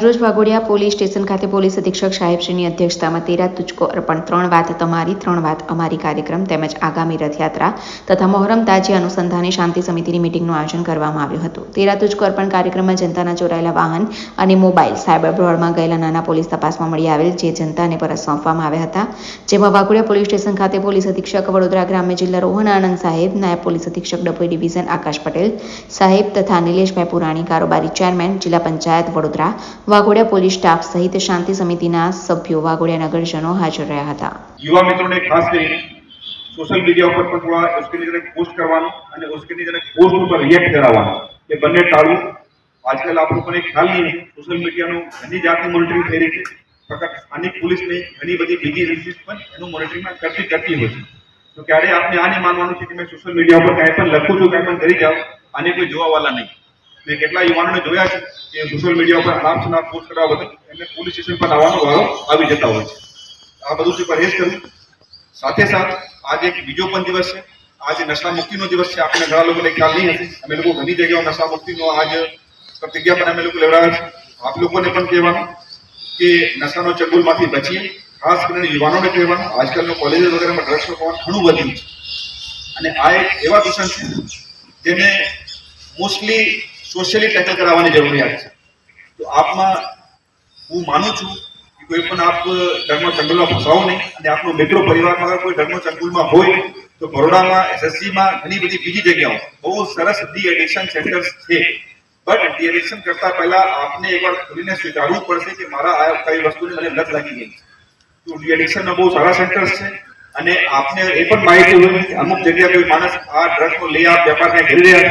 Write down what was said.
આજરોજ Waghodia police station ખાતે police અધિક્ષક સાહેબશ્રીની અધ્યક્ષતામાં તેરા તુચકો અર્પણ, ત્રણ વાત તમારી, ત્રણ વાત અમારી કાર્યક્રમ તેમજ આગામી રથયાત્રા તથા મોહરમ તાજી અનુસંધાને શાંતિ સમિતિની મિટિંગનું આયોજન કરવામાં આવ્યું હતું. તેરા તુચકો અર્પણ કાર્યક્રમમાં જનતાના ચોરાયેલા વાહન અને મોબાઈલ સાયબર બ્રોડમાં ગયેલા નાના પોલીસ તપાસમાં મળી આવેલ જે જનતાને પરત સોંપવામાં આવ્યા હતા. જેમાં વાઘોડિયા પોલીસ સ્ટેશન ખાતે પોલીસ અધિક્ષક વડોદરા ગ્રામ્ય જિલ્લા રોહન આનંદ સાહેબ, નાયબ પોલીસ અધિક્ષક ડભોઈ ડિવિઝન આકાશ પટેલ સાહેબ તથા નિલેશભાઈ પુરાણી, કારોબારી ચેરમેન જિલ્લા પંચાયત વડોદરા વાઘોડિયા પોલીસ સ્ટાફ સહિત શાંતિ સમિતિના સભ્યો વાઘોડિયા નગરજનો હાજર રહ્યા હતા. યુવા મિત્રોને ખાસ કરીને સોશિયલ મીડિયા ઉપર પણ થોડા ઉશ્કેની જનક પોસ્ટ કરવાનું અને ઉશ્કેની જનક પોસ્ટ ઉપર રિએક્ટ કરાવવાનો. એ બંને ટાળવું આજકાલ આપણો પણ ખ્યાલ નહીં સોશિયલ મીડિયાનું ઘણી જાતની મોનિટરિંગ થઈ રહી છે. ફક્ત સ્થાનિક પોલીસ નહીં, ઘણી બધી બીજી એજન્સીસ પણ એનું મોનિટરિંગમાં કરતી કરતી હોય છે. તો ક્યારે આપણે આ નહીં માનવાનું છે કે મેં સોશિયલ મીડિયા ઉપર કાંઈ પણ લખું છું, કાંઈ પણ કરી જાઉં, આને કોઈ જોવાવાળા નહીં. મેં કેટલા યુવાનોને જોયા છે કે સોશિયલ મીડિયા ઉપર આરામ સુના પોસ્ટ કરવા બદલ એમને પોલીસ સ્ટેશન પર આવવાનો વારો આવી જતા હોય છે. આ બધું થી પ્રહેજ કરવું સાથે સાથે આજે એક બીજો પણ દિવસ છે. આજે નશા મુક્તિનો દિવસ છે, આપણે ઘણા લોકોને ખ્યાલ નહીં હશે. અમે લોકો ઘણી જગ્યાઓ નશા મુક્તિનો આજ પ્રતિજ્ઞા પણ અમે લોકો લેવડાવ્યા છે. આપ લોકોને પણ કહેવાનું કે નશાનો ચગુલમાંથી બચીએ. ખાસ કરીને યુવાનોને કહેવાનું, આજકાલનો કોલેજ વગેરેમાં ડ્રગ્સનું પ્રમાણ ઘણું વધ્યું છે. અને આ એક એવા દૂષણ છે જેને મોસ્ટલી સોશિયલી ટેકલ કરાવવાની જરૂરિયાત છે. તો આપમાં હું માનું છું કે કોઈ પણ આપ ધર્મ ચંગુલમાં ફસાવો નહીં અને આપનો મિત્રો પરિવારમાં કોઈ ધર્મ ચંગુલમાં હોય તો બરોડામાં, એસએસસીમાં ઘણી બધી બીજી જગ્યાઓ. બહુ સરસ ડી એડિક્શન સેન્ટર્સ છે. બટ ડી એડિક્શન કરતા પહેલા આપને એકવાર ખુલીને સ્વીકારવું પડશે કે મારા આ કઈ વસ્તુની મને લત લાગી ગઈ છે. તો ડી એડિક્શનના બહુ સારા સેન્ટર્સ છે અને આપને એ પણ માહિતી હોય કે અમુક જગ્યાએ કોઈ માણસ આ ડ્રગ્સનો લઈ આપ વેપાર કંઈ કરી રહ્યા